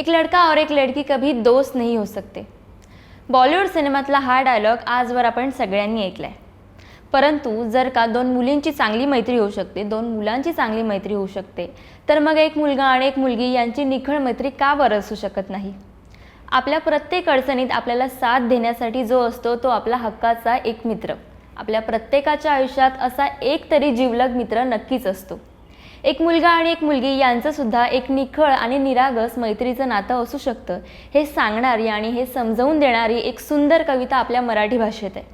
एक लड़का और एक लड़की कभी दोस्त नहीं हो सकते। बॉलिवूड सिनेमातला हा डायलॉग आजवर आपण सगळ्यांनी ऐकला आहे परंतु जर का दोन मुलींची चांगली मैत्री होऊ शकते दोन मुलांची चांगली मैत्री होऊ शकते तर मग एक मुलगा आणि एक मुलगी यांची निखळ मैत्री का बरं असू शकत नाही? आपल्या प्रत्येक अडचणीत आपल्याला साथ देण्यासाठी जो असतो तो आपला हक्काचा एक मित्र. आपल्या प्रत्येकाच्या आयुष्यात असा एक तरी जीवलग मित्र नक्कीच असतो. एक मुलगा आणि एक मुलगी यांचं सुद्धा एक निखळ आणि निरागस मैत्रीचं नातं असू शकतं. हे सांगणारी आणि हे समजवून देणारी एक सुंदर कविता आपल्या मराठी भाषेत आहे.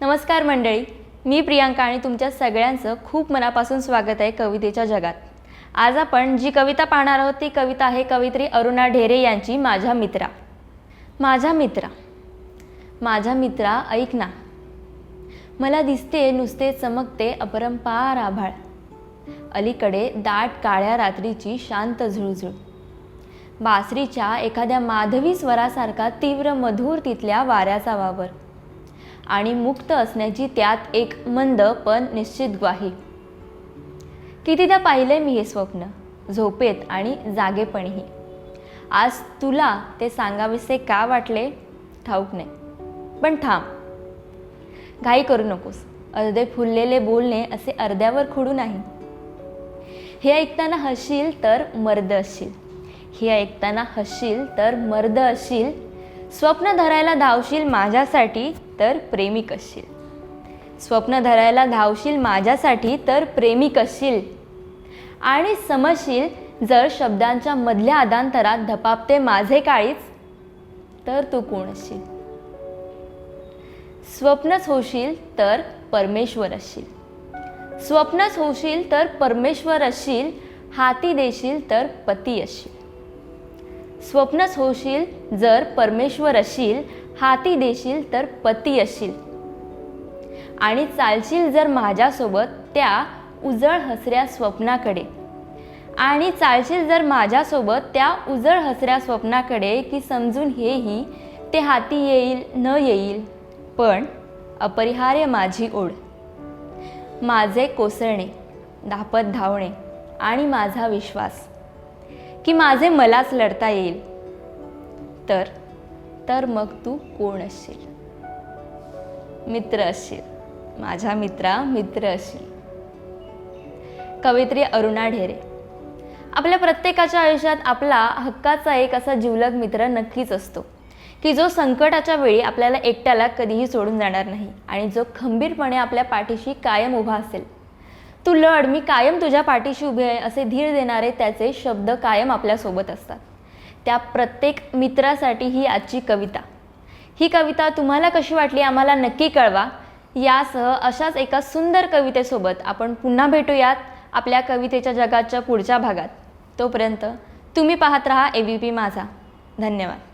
नमस्कार मंडळी मी प्रियांका आणि तुमच्या सगळ्यांचं खूप मनापासून स्वागत आहे कवितेच्या जगात. आज आपण जी कविता पाहणार आहोत ती कविता आहे कवित्री अरुणा ढेरे यांची माझ्या मित्रा. माझ्या मित्रा माझ्या मित्रा ऐक ना. मला दिसते नुसते चमकते अपरंपार आभाळ. अलीकडे दाट काळ्या रात्रीची शांत झुळझुळ. बासरीच्या एखाद्या माधवी स्वरासारखा तीव्र मधुर तिथल्या वाऱ्याचा वावर. आणि मुक्त असण्याची त्यात एक मंद पण निश्चित ग्वाही. कितीदा पाहिले मी हे स्वप्न झोपेत आणि जागेपणीही. आज तुला ते सांगावेसे का वाटले? ठाऊक नाही. पण थांब. घाई करू नकोस. अर्धे फुललेले बोलणे असे अर्ध्यावर खुडू नाही. हे ऐकताना हसशील तर मर्द असशील हे ऐकताना हसशील तर मर्द असशील स्वप्न धरायला धावशील माझ्यासाठी तर प्रेमिक असशील स्वप्न धरायला धावशील माझ्यासाठी तर प्रेमिक असशील आणि समजशील जर शब्दांच्या मधल्या अदांतरात धपापते माझे काळीच तर तू कोण असशील स्वप्नच होशील तर परमेश्वर असशील स्वप्नच होशील तर परमेश्वर असशील हाती देशील तर पती असशील. स्वप्नच होशील जर परमेश्वर असशील हाती देशील तर पती असशील. आणि चालशील जर माझ्यासोबत त्या उजळ हसऱ्या स्वप्नाकडे. आणि चालशील जर माझ्यासोबत त्या उजळ हसऱ्या स्वप्नाकडे की समजून हेही ते हाती येईल न येईल पण अपरिहार्य माझी ओढ. माझे कोसळणे धापत धावणे आणि माझा विश्वास की माझे मलाच लढता येईल. तर तर मग तू कोण असशील? मित्र असशील. माझ्या मित्रा मित्र असशील. कवित्री अरुणा ढेरे. आपल्या प्रत्येकाच्या आयुष्यात आपला हक्काचा एक असा जिवलग मित्र नक्कीच असतो. की जो संकटाच्या वेळी आपल्याला एकट्याला कधीही सोडून जाणार नाही आणि जो खंबीरपणे आपल्या पाठीशी कायम उभा असेल. तू लढ मी कायम तुझ्या पाठीशी उभे आहे असे धीर देणारे त्याचे शब्द कायम आपल्यासोबत असतात. त्या प्रत्येक मित्रासाठी ही आजची कविता. ही कविता तुम्हाला कशी वाटली आम्हाला नक्की कळवा. यासह अशाच एका सुंदर कवितेसोबत आपण पुन्हा भेटूयात आपल्या कवितेच्या जगाच्या पुढच्या भागात. तोपर्यंत तुम्ही पाहत रहा ए बी पी माझा. धन्यवाद.